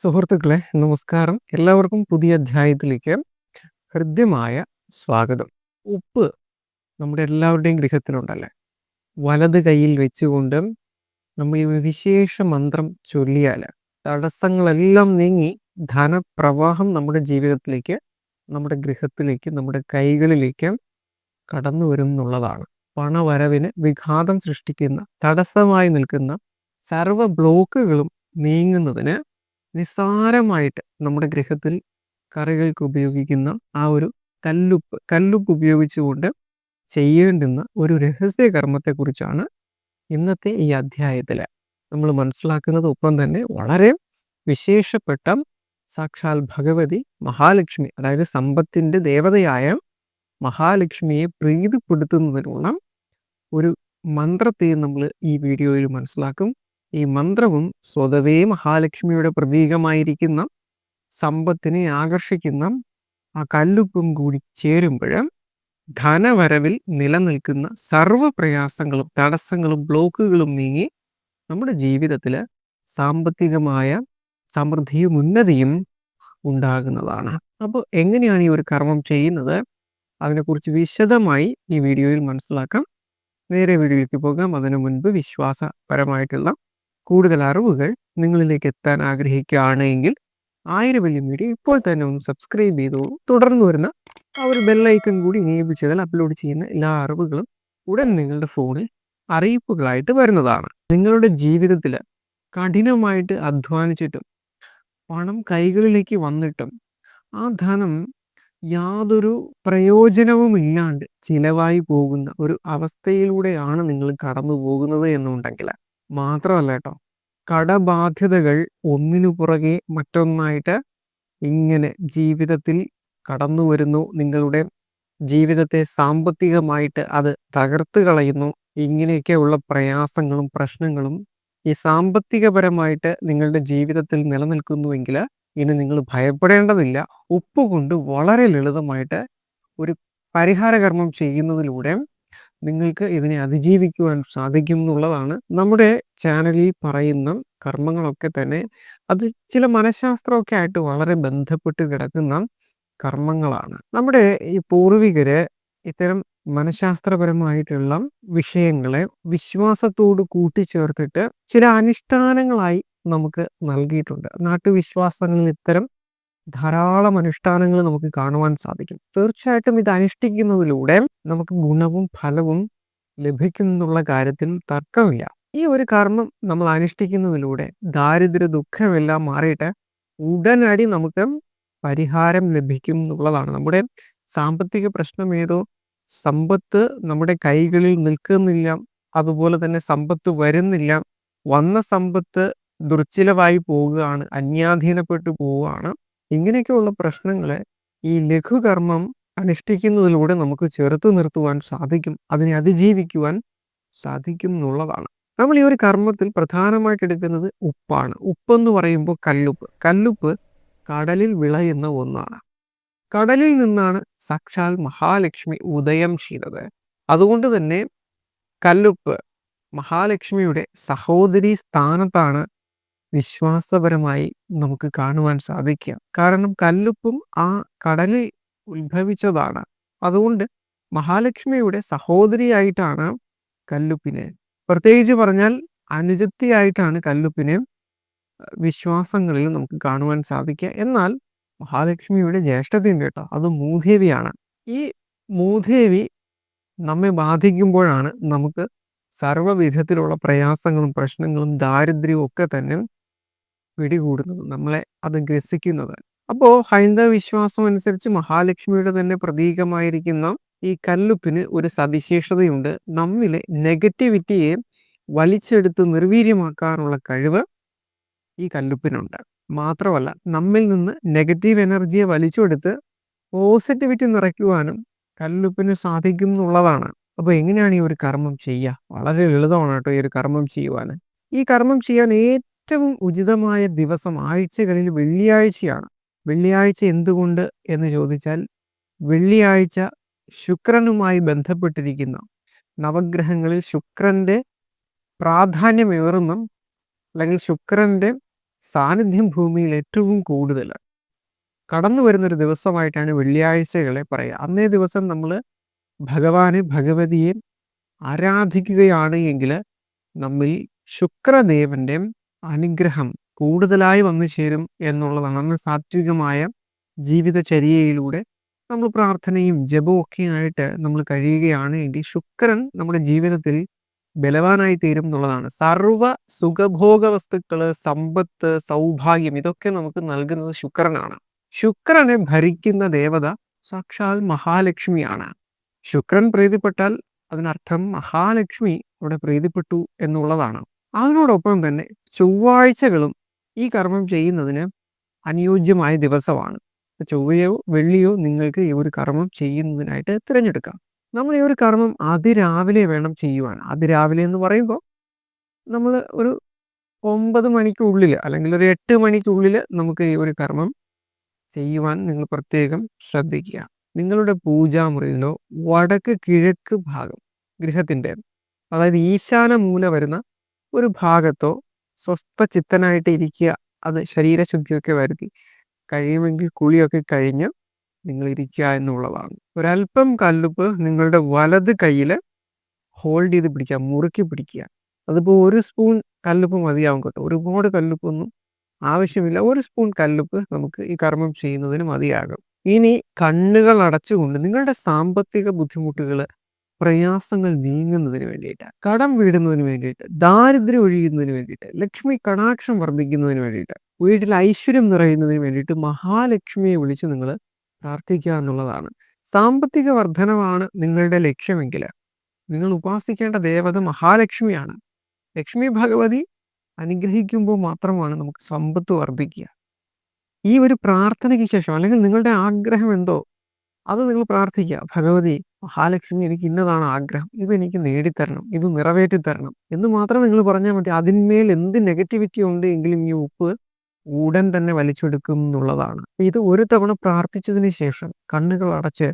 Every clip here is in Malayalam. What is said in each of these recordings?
സുഹൃത്തുക്കളെ നമസ്കാരം. എല്ലാവർക്കും പുതിയ അധ്യായത്തിലേക്ക് ഹൃദ്യമായ സ്വാഗതം. ഉപ്പ് നമ്മുടെ എല്ലാവരുടെയും ഗൃഹത്തിലുണ്ടല്ലേ? വലത് കയ്യിൽ വെച്ചുകൊണ്ട് നമ്മൾ ഈ വിശേഷ മന്ത്രം ചൊല്ലിയാൽ തടസ്സങ്ങളെല്ലാം നീങ്ങി ധനപ്രവാഹം നമ്മുടെ ജീവിതത്തിലേക്ക് നമ്മുടെ ഗൃഹത്തിലേക്ക് നമ്മുടെ കൈകളിലേക്ക് കടന്നു വരും എന്നുള്ളതാണ് പണവരവിന് വിഘാതം സൃഷ്ടിക്കുന്ന തടസ്സമായി നിൽക്കുന്ന സർവ ബ്ലോക്കുകളും നീങ്ങുന്നതിന് നിസ്സാരമായിട്ട് നമ്മുടെ ഗൃഹത്തിൽ കറികൾക്ക് ഉപയോഗിക്കുന്ന ആ ഒരു കല്ലുപ്പ് കല്ലുപ്പ് ഉപയോഗിച്ചുകൊണ്ട് ചെയ്യേണ്ടുന്ന ഒരു രഹസ്യ കർമ്മത്തെക്കുറിച്ചാണ് ഇന്നത്തെ ഈ അധ്യായത്തിൽ നമ്മൾ മനസ്സിലാക്കുന്നത് ഒപ്പം തന്നെ വളരെ വിശേഷപ്പെട്ട സാക്ഷാൽ ഭഗവതി മഹാലക്ഷ്മി അതായത് സമ്പത്തിന്റെ ദേവതയായ മഹാലക്ഷ്മിയെ പ്രീതിപ്പെടുത്തുന്നതിനുള്ള ഒരു മന്ത്രത്തെ നമ്മൾ ഈ വീഡിയോയിൽ മനസ്സിലാക്കും. ഈ മന്ത്രവും സ്വതവേ മഹാലക്ഷ്മിയുടെ പ്രതീകമായിരിക്കുന്ന സമ്പത്തിനെ ആകർഷിക്കുന്ന ആ കല്ലുപ്പും കൂടി ചേരുമ്പോൾ ധനവരവിൽ നിലനിൽക്കുന്ന സർവ പ്രയാസങ്ങളും തടസ്സങ്ങളും ബ്ലോക്കുകളും നീങ്ങി നമ്മുടെ ജീവിതത്തിൽ സാമ്പത്തികമായ സമൃദ്ധിയും ഉന്നതിയും ഉണ്ടാകുന്നതാണ്. അപ്പോൾ എങ്ങനെയാണ് ഈ ഒരു കർമ്മം ചെയ്യുന്നത്? അതിനെക്കുറിച്ച് വിശദമായി ഈ വീഡിയോയിൽ മനസ്സിലാക്കാം. നേരെ വീഡിയോയിലേക്ക് പോകാം. അതിനു മുൻപ് വിശ്വാസപരമായിട്ടുള്ള കൂടുതൽ അറിവുകൾ നിങ്ങളിലേക്ക് എത്താൻ ആഗ്രഹിക്കുകയാണെങ്കിൽ ആയിരം വലിയ വീഡിയോ ഇപ്പോൾ തന്നെ ഒന്ന് സബ്സ്ക്രൈബ് ചെയ്തോളൂ തുടർന്ന് വരുന്ന ആ ഒരു ബെല്ലൈക്കൺ കൂടി എനേബിൾ ചെയ്താൽ അപ്ലോഡ് ചെയ്യുന്ന എല്ലാ അറിവുകളും ഉടൻ നിങ്ങളുടെ ഫോണിൽ അറിയിപ്പുകളായിട്ട് വരുന്നതാണ്. നിങ്ങളുടെ ജീവിതത്തിൽ കഠിനമായിട്ട് അധ്വാനിച്ചിട്ടും പണം കൈകളിലേക്ക് വന്നിട്ടും ആ ധനം യാതൊരു പ്രയോജനവും ഇല്ലാണ്ട് ചിലവായി പോകുന്ന ഒരു അവസ്ഥയിലൂടെയാണ് നിങ്ങൾ കടന്നു പോകുന്നത് എന്നുണ്ടെങ്കിൽ മാത്രമല്ല കേട്ടോ. കടബാധ്യതകൾ ഒന്നിനു പുറകെ മറ്റൊന്നായിട്ട് ഇങ്ങനെ ജീവിതത്തിൽ കടന്നു വരുന്നു. നിങ്ങളുടെ ജീവിതത്തെ സാമ്പത്തികമായിട്ട് അത് തകർത്ത് കളയുന്നു. ഇങ്ങനെയൊക്കെയുള്ള പ്രയാസങ്ങളും പ്രശ്നങ്ങളും ഈ സാമ്പത്തികപരമായിട്ട് നിങ്ങളുടെ ജീവിതത്തിൽ നിലനിൽക്കുന്നുവെങ്കിൽ ഇനി നിങ്ങൾ ഭയപ്പെടേണ്ടതില്ല. ഉപ്പ് കൊണ്ട് വളരെ ലളിതമായിട്ട് ഒരു പരിഹാരകർമ്മം ചെയ്യുന്നതിലൂടെ നിങ്ങൾക്ക് ഇതിനെ അതിജീവിക്കുവാൻ സാധിക്കും എന്നുള്ളതാണ് നമ്മുടെ ചാനലിൽ പറയുന്ന കർമ്മങ്ങളൊക്കെ തന്നെ. അത് ചില മനഃശാസ്ത്രമൊക്കെ ആയിട്ട് വളരെ ബന്ധപ്പെട്ട് കിടക്കുന്ന കർമ്മങ്ങളാണ്. നമ്മുടെ ഈ പൂർവികര് ഇത്തരം മനഃശാസ്ത്രപരമായിട്ടുള്ള വിഷയങ്ങളെ വിശ്വാസത്തോട് കൂട്ടിച്ചേർത്തിട്ട് ചില അനുഷ്ഠാനങ്ങളായി നമുക്ക് നൽകിയിട്ടുണ്ട്. നാട്ടുവിശ്വാസങ്ങളിൽ ഇത്തരം ധാരാളം അനുഷ്ഠാനങ്ങൾ നമുക്ക് കാണുവാൻ സാധിക്കും. തീർച്ചയായിട്ടും ഇത് അനുഷ്ഠിക്കുന്നതിലൂടെ നമുക്ക് ഗുണവും ഫലവും ലഭിക്കുന്നുള്ള കാര്യത്തിൽ തർക്കമില്ല. ഈ ഒരു കർമ്മം നമ്മൾ അനുഷ്ഠിക്കുന്നതിലൂടെ ദാരിദ്ര്യ ദുഃഖമെല്ലാം മാറിയിട്ട് ഉടനടി നമുക്ക് പരിഹാരം ലഭിക്കും എന്നുള്ളതാണ്. നമ്മുടെ സാമ്പത്തിക പ്രശ്നം ഏതോ സമ്പത്ത് നമ്മുടെ കൈകളിൽ നിൽക്കുന്നില്ല അതുപോലെ തന്നെ സമ്പത്ത് വരുന്നില്ല. വന്ന സമ്പത്ത് ദുർച്ചിലവായി പോവുകയാണ് അന്യാധീനപ്പെട്ടു പോവുകയാണ്. ഇങ്ങനെയൊക്കെയുള്ള പ്രശ്നങ്ങളെ ഈ ലഘുകർമ്മം അനുഷ്ഠിക്കുന്നതിലൂടെ നമുക്ക് ചെറുത്തു നിർത്തുവാൻ സാധിക്കും അതിനെ അതിജീവിക്കുവാൻ സാധിക്കും എന്നുള്ളതാണ്. നമ്മൾ ഈ ഒരു കർമ്മത്തിൽ പ്രധാനമായിട്ട് എടുക്കുന്നത് ഉപ്പാണ്. ഉപ്പെന്ന് പറയുമ്പോൾ കല്ലുപ്പ്. കല്ലുപ്പ് കടലിൽ വിളയുന്ന ഒന്നാണ്. കടലിൽ നിന്നാണ് സാക്ഷാൽ മഹാലക്ഷ്മി ഉദയം ചെയ്തത്. അതുകൊണ്ട് തന്നെ കല്ലുപ്പ് മഹാലക്ഷ്മിയുടെ സഹോദരി സ്ഥാനത്താണ് വിശ്വാസപരമായി നമുക്ക് കാണുവാൻ സാധിക്കുക. കാരണം കല്ലുപ്പും ആ കടലിൽ ഉത്ഭവിച്ചതാണ്. അതുകൊണ്ട് മഹാലക്ഷ്മിയുടെ സഹോദരിയായിട്ടാണ് കല്ലുപ്പിനെ. പ്രത്യേകിച്ച് പറഞ്ഞാൽ അനുജത്തിയായിട്ടാണ് കല്ലുപ്പിനെ വിശ്വാസങ്ങളിൽ നമുക്ക് കാണുവാൻ സാധിക്കുക. എന്നാൽ മഹാലക്ഷ്മിയുടെ ജ്യേഷ്ഠതയും കേട്ടോ അത് മൂധേവിയാണ് ഈ മൂധേവി നമ്മെ ബാധിക്കുമ്പോഴാണ് നമുക്ക് സർവവിധത്തിലുള്ള പ്രയാസങ്ങളും പ്രശ്നങ്ങളും ദാരിദ്ര്യവും ഒക്കെ തന്നെ പിടികൂടുന്നത് നമ്മളെ അത് ഗ്രസിക്കുന്നത്. അപ്പോ ഹൈന്ദവ വിശ്വാസം അനുസരിച്ച് മഹാലക്ഷ്മിയുടെ തന്നെ പ്രതീകമായിരിക്കുന്ന ഈ കല്ലുപ്പിന് ഒരു സവിശേഷതയുണ്ട്. നമ്മിലെ നെഗറ്റിവിറ്റിയെ വലിച്ചെടുത്ത് നിർവീര്യമാക്കാനുള്ള കഴിവ് ഈ കല്ലുപ്പിനുണ്ട്. മാത്രമല്ല നമ്മിൽ നിന്ന് നെഗറ്റീവ് എനർജിയെ വലിച്ചെടുത്ത് പോസിറ്റിവിറ്റി നിറയ്ക്കുവാനും കല്ലുപ്പിന് സാധിക്കും എന്നുള്ളതാണ് അപ്പോൾ എങ്ങനെയാണ് ഈ ഒരു കർമ്മം ചെയ്യുക? വളരെ ലളിതമാണ് കേട്ടോ ഈ ഒരു കർമ്മം ചെയ്യുവാൻ. ഈ കർമ്മം ചെയ്യാൻ ഏറ്റവും ഉചിതമായ ദിവസം ആഴ്ചകളിൽ വെള്ളിയാഴ്ചയാണ്. വെള്ളിയാഴ്ച എന്തുകൊണ്ട് എന്ന് ചോദിച്ചാൽ വെള്ളിയാഴ്ച ശുക്രനുമായി ബന്ധപ്പെട്ടിരിക്കുന്ന നവഗ്രഹങ്ങളിൽ ശുക്രന്റെ പ്രാധാന്യമേറുന്ന അല്ലെങ്കിൽ ശുക്രന്റെ സാന്നിധ്യം ഭൂമിയിൽ ഏറ്റവും കൂടുതൽ കടന്നു വരുന്നൊരു ദിവസമായിട്ടാണ് വെള്ളിയാഴ്ചകളെ പറയുക. അന്നേ ദിവസം നമ്മൾ ഭഗവാനെ ഭഗവതിയെ ആരാധിക്കുകയാണ് എങ്കിൽ നമ്മിൽ ശുക്രദേവന്റെ അനുഗ്രഹം കൂടുതലായി വന്നു ചേരും എന്നുള്ളതാണ്. നമ്മൾ സാത്വികമായ ജീവിതചര്യയിലൂടെ നമ്മൾ പ്രാർത്ഥനയും ജപവും ഒക്കെ ആയിട്ട് നമ്മൾ കഴിയുകയാണ് എങ്കിൽ ശുക്രൻ നമ്മുടെ ജീവിതത്തിൽ ബലവാനായി തീരും എന്നുള്ളതാണ്. സർവ സുഖഭോഗ വസ്തുക്കൾ സമ്പത്ത് സൗഭാഗ്യം ഇതൊക്കെ നമുക്ക് നൽകുന്നത് ശുക്രനാണ്. ശുക്രനെ ഭരിക്കുന്ന ദേവത സാക്ഷാൽ മഹാലക്ഷ്മിയാണ്. ശുക്രൻ പ്രീതിപ്പെട്ടാൽ അതിനർത്ഥം മഹാലക്ഷ്മി അവിടെ പ്രീതിപ്പെട്ടു എന്നുള്ളതാണ്. അതിനോടൊപ്പം തന്നെ ചൊവ്വാഴ്ചകളും ഈ കർമ്മം ചെയ്യുന്നതിന് അനുയോജ്യമായ ദിവസമാണ്. ചൊവ്വയോ വെള്ളിയോ നിങ്ങൾക്ക് ഈ ഒരു കർമ്മം ചെയ്യുന്നതിനായിട്ട് തിരഞ്ഞെടുക്കാം. നമ്മൾ ഈ ഒരു കർമ്മം അതിരാവിലെ വേണം ചെയ്യുവാൻ. അതിരാവിലെ എന്ന് പറയുമ്പോൾ നമ്മൾ ഒരു ഒമ്പത് മണിക്കുള്ളിൽ അല്ലെങ്കിൽ ഒരു എട്ട് മണിക്കുള്ളിൽ നമുക്ക് ഈ ഒരു കർമ്മം ചെയ്യുവാൻ നിങ്ങൾ പ്രത്യേകം ശ്രദ്ധിക്കുക. നിങ്ങളുടെ പൂജാമുറിയിലോ വടക്ക് കിഴക്ക് ഭാഗം ഗൃഹത്തിന്റെ അതായത് ഈശാന മൂല വരുന്ന ഒരു ഭാഗത്തോ സ്വസ്ഥ ചിത്തനായിട്ട് ഇരിക്കുക അത് ശരീരശുദ്ധിയൊക്കെ വരുത്തി. കഴിയുമെങ്കിൽ കുളിയൊക്കെ കഴിഞ്ഞ് നിങ്ങൾ ഇരിക്കുക എന്നുള്ളതാണ്. ഒരല്പം കല്ലുപ്പ് നിങ്ങളുടെ വലത് കയ്യിൽ ഹോൾഡ് ചെയ്ത് പിടിക്കുക മുറുക്കി പിടിക്കുക. അതിപ്പോൾ ഒരു സ്പൂൺ കല്ലുപ്പ് മതിയാവും കേട്ടോ. ഒരുപാട് കല്ലുപ്പൊന്നും ആവശ്യമില്ല. ഒരു സ്പൂൺ കല്ലുപ്പ് നമുക്ക് ഈ കർമ്മം ചെയ്യുന്നതിന് മതിയാകും. ഇനി കണ്ണുകൾ അടച്ചുകൊണ്ട് നിങ്ങളുടെ സാമ്പത്തിക ബുദ്ധിമുട്ടുകൾ പ്രയാസങ്ങൾ നീങ്ങുന്നതിന് വേണ്ടിയിട്ട് കടം വീടുന്നതിന് വേണ്ടിയിട്ട് ദാരിദ്ര്യം ഒഴിയുന്നതിന് വേണ്ടിയിട്ട് ലക്ഷ്മി കടാക്ഷം വർദ്ധിക്കുന്നതിന് വേണ്ടിയിട്ട് വീട്ടിൽ ഐശ്വര്യം നിറയുന്നതിന് വേണ്ടിയിട്ട് മഹാലക്ഷ്മിയെ വിളിച്ച് നിങ്ങൾ പ്രാർത്ഥിക്കുക എന്നുള്ളതാണ്. സാമ്പത്തിക വർധനമാണ് നിങ്ങളുടെ ലക്ഷ്യമെങ്കിൽ നിങ്ങൾ ഉപാസിക്കേണ്ട ദേവത മഹാലക്ഷ്മിയാണ്. ലക്ഷ്മി ഭഗവതി അനുഗ്രഹിക്കുമ്പോൾ മാത്രമാണ് നമുക്ക് സമ്പത്ത് വർദ്ധിക്കുക. ഈ ഒരു പ്രാർത്ഥനയ്ക്ക് ശേഷം അല്ലെങ്കിൽ നിങ്ങളുടെ ആഗ്രഹം എന്തോ അത് നിങ്ങൾ പ്രാർത്ഥിക്കുക. ഭഗവതി മഹാലക്ഷ്മി എനിക്ക് ഇന്നതാണ് ആഗ്രഹം. ഇത് എനിക്ക് നേടിത്തരണം. ഇത് നിറവേറ്റിത്തരണം. എന്ന് മാത്രം നിങ്ങൾ പറഞ്ഞാൽ മതി. അതിന്മേൽ എന്ത് നെഗറ്റിവിറ്റി ഉണ്ട് എങ്കിലും ഈ ഉപ്പ് ഉടൻ തന്നെ വലിച്ചെടുക്കും എന്നുള്ളതാണ്. ഇത് ഒരു തവണ പ്രാർത്ഥിച്ചതിന് ശേഷം കണ്ണുകൾ അടച്ച്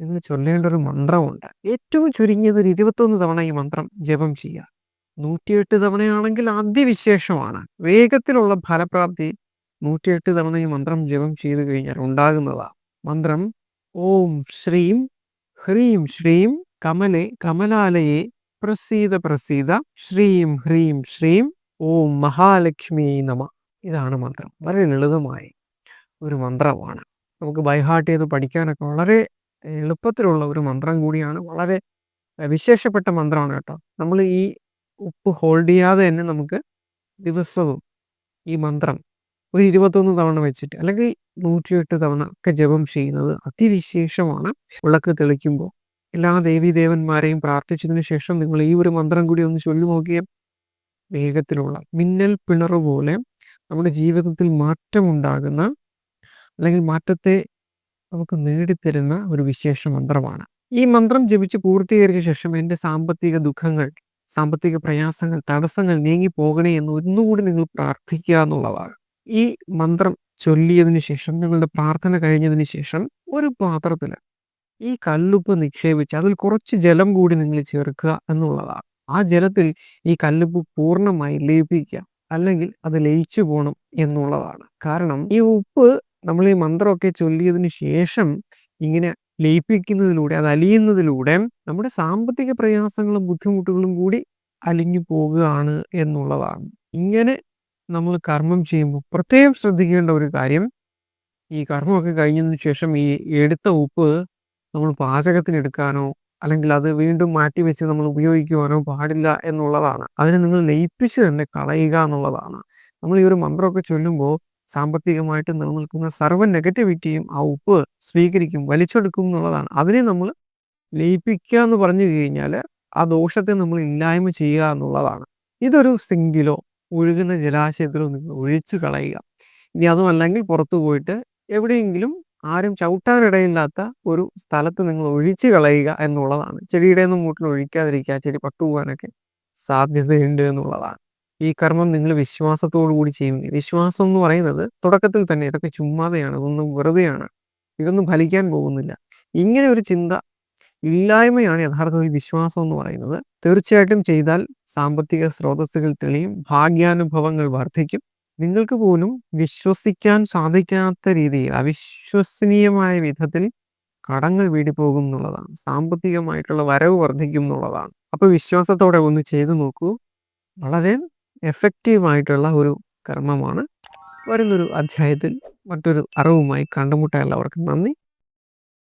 നിങ്ങൾ ചൊല്ലേണ്ട ഒരു മന്ത്രമുണ്ട്. ഏറ്റവും ചുരുങ്ങിയത് ഒരു ഇരുപത്തൊന്ന് തവണ ഈ മന്ത്രം ജപം ചെയ്യുക. നൂറ്റിയെട്ട് തവണയാണെങ്കിൽ അതിവിശേഷമാണ്. വേഗത്തിലുള്ള ഫലപ്രാപ്തി നൂറ്റിയെട്ട് തവണ ഈ മന്ത്രം ജപം ചെയ്തു കഴിഞ്ഞാൽ ഉണ്ടാകുന്നതാണ്. മന്ത്രം ഓം ശ്രീം ഹ്രീം ശ്രീം കമലെ കമലാലയെ പ്രസീത പ്രസീത ശ്രീം ഹ്രീം ശ്രീം ഓം മഹാലക്ഷ്മി നമ. ഇതാണ് മന്ത്രം. വളരെ ലളിതമായ ഒരു മന്ത്രമാണ്. നമുക്ക് ബൈഹാർട്ട് ചെയ്ത് പഠിക്കാനൊക്കെ വളരെ എളുപ്പത്തിലുള്ള ഒരു മന്ത്രം കൂടിയാണ്. വളരെ വിശേഷപ്പെട്ട മന്ത്രമാണ് കേട്ടോ. നമ്മൾ ഈ ഉപ്പ് ഹോൾഡ് ചെയ്യാതെ തന്നെ നമുക്ക് ദിവസവും ഈ മന്ത്രം ഒരു ഇരുപത്തൊന്ന് തവണ വെച്ചിട്ട് അല്ലെങ്കിൽ നൂറ്റിയെട്ട് തവണ ഒക്കെ ജപം ചെയ്യുന്നത് അതിവിശേഷമാണ്. വിളക്ക് തെളിക്കുമ്പോൾ എല്ലാ ദേവീദേവന്മാരെയും പ്രാർത്ഥിച്ചതിന് ശേഷം നിങ്ങൾ ഈ ഒരു മന്ത്രം കൂടി ഒന്ന് ചൊല്ലു നോക്കിയ വേഗത്തിലുള്ള മിന്നൽ പിണർ പോലെ നമ്മുടെ ജീവിതത്തിൽ മാറ്റമുണ്ടാകുന്ന അല്ലെങ്കിൽ മാറ്റത്തെ നമുക്ക് നേടിത്തരുന്ന ഒരു വിശേഷ മന്ത്രമാണ്. ഈ മന്ത്രം ജപിച്ച് പൂർത്തീകരിച്ച ശേഷം എന്റെ സാമ്പത്തിക ദുഃഖങ്ങൾ സാമ്പത്തിക പ്രയാസങ്ങൾ തടസ്സങ്ങൾ നീങ്ങി പോകണേ എന്ന് ഒന്നുകൂടി നിങ്ങൾ പ്രാർത്ഥിക്കുക എന്നുള്ളതാണ്. ഈ മന്ത്രം ചൊല്ലിയതിന് ശേഷം നിങ്ങളുടെ പ്രാർത്ഥന കഴിഞ്ഞതിന് ശേഷം ഒരു പാത്രത്തിൽ ഈ കല്ലുപ്പ് നിക്ഷേപിച്ച് അതിൽ കുറച്ച് ജലം കൂടി നിങ്ങൾ ചേർക്കുക എന്നുള്ളതാണ്. ആ ജലത്തിൽ ഈ കല്ലുപ്പ് പൂർണമായി ലയിപ്പിക്കുക അല്ലെങ്കിൽ അത് ലയിച്ചു പോകണം എന്നുള്ളതാണ്. കാരണം ഈ ഉപ്പ് നമ്മൾ ഈ മന്ത്രമൊക്കെ ചൊല്ലിയതിന് ശേഷം ഇങ്ങനെ ലയിപ്പിക്കുന്നതിലൂടെ അത് അലിയുന്നതിലൂടെ നമ്മുടെ സാമ്പത്തിക പ്രയാസങ്ങളും ബുദ്ധിമുട്ടുകളും കൂടി അലിഞ്ഞു പോകുകയാണ് എന്നുള്ളതാണ്. ഇങ്ങനെ നമ്മൾ കർമ്മം ചെയ്യുമ്പോൾ പ്രത്യേകം ശ്രദ്ധിക്കേണ്ട ഒരു കാര്യം ഈ കർമ്മമൊക്കെ കഴിഞ്ഞതിന് ശേഷം ഈ എടുത്ത ഉപ്പ് നമ്മൾ പാചകത്തിന് എടുക്കാനോ അല്ലെങ്കിൽ അത് വീണ്ടും മാറ്റി വെച്ച് നമ്മൾ ഉപയോഗിക്കുവാനോ പാടില്ല എന്നുള്ളതാണ്. അതിനെ നിങ്ങൾ ലയിപ്പിച്ച് തന്നെ കളയുക എന്നുള്ളതാണ്. നമ്മൾ ഈ ഒരു മന്ത്രമൊക്കെ ചൊല്ലുമ്പോൾ സാമ്പത്തികമായിട്ട് നിലനിൽക്കുന്ന സർവ നെഗറ്റിവിറ്റിയും ആ ഉപ്പ് സ്വീകരിക്കും വലിച്ചെടുക്കും എന്നുള്ളതാണ്. അതിനെ നമ്മൾ ലയിപ്പിക്കുക എന്ന് പറഞ്ഞു കഴിഞ്ഞാൽ ആ ദോഷത്തെ നമ്മൾ ഇല്ലായ്മ ചെയ്യുക എന്നുള്ളതാണ്. ഇതൊരു സിങ്കിലോ ഒഴുകുന്ന ജലാശയത്തിൽ നിങ്ങൾ ഒഴിച്ചു കളയുക. ഇനി അതുമല്ലെങ്കിൽ പുറത്തു പോയിട്ട് എവിടെയെങ്കിലും ആരും ചവിട്ടാനിടയില്ലാത്ത ഒരു സ്ഥലത്ത് നിങ്ങൾ ഒഴിച്ചു കളയുക എന്നുള്ളതാണ്. ചെടിയുടെ ഒന്നും മൂട്ടിൽ ഒഴിക്കാതിരിക്കുക ചെടി പട്ടുപോകാനൊക്കെ സാധ്യതയുണ്ട് എന്നുള്ളതാണ്. ഈ കർമ്മം നിങ്ങൾ വിശ്വാസത്തോടു കൂടി ചെയ്യും വിശ്വാസം എന്ന് പറയുന്നത് തുടക്കത്തിൽ തന്നെ ഇതൊക്കെ ചുമ്മാതെയാണ് ഇതൊന്നും വെറുതെയാണ് ഇതൊന്നും ഫലിക്കാൻ പോകുന്നില്ല. ഇങ്ങനെ ഒരു ചിന്ത ഇല്ലായ്മയാണ് യഥാർത്ഥത്തിൽ വിശ്വാസം എന്ന് പറയുന്നത്. തീർച്ചയായിട്ടും ചെയ്താൽ സാമ്പത്തിക സ്രോതസ്സുകൾ തെളിയും, ഭാഗ്യാനുഭവങ്ങൾ വർദ്ധിക്കും. നിങ്ങൾക്ക് പോലും വിശ്വസിക്കാൻ സാധിക്കാത്ത രീതിയിൽ അവിശ്വസനീയമായ വിധത്തിൽ കടങ്ങൾ വീടി പോകും എന്നുള്ളതാണ്. സാമ്പത്തികമായിട്ടുള്ള വരവ് വർദ്ധിക്കും എന്നുള്ളതാണ്. അപ്പോൾ വിശ്വാസത്തോടെ ഒന്ന് ചെയ്തു നോക്കൂ. വളരെ എഫക്റ്റീവായിട്ടുള്ള ഒരു കർമ്മമാണ്. വരുന്നൊരു അധ്യായത്തിൽ മറ്റൊരു അറിവുമായി കണ്ടുമുട്ടാൻ എല്ലാവർക്കും നന്ദി.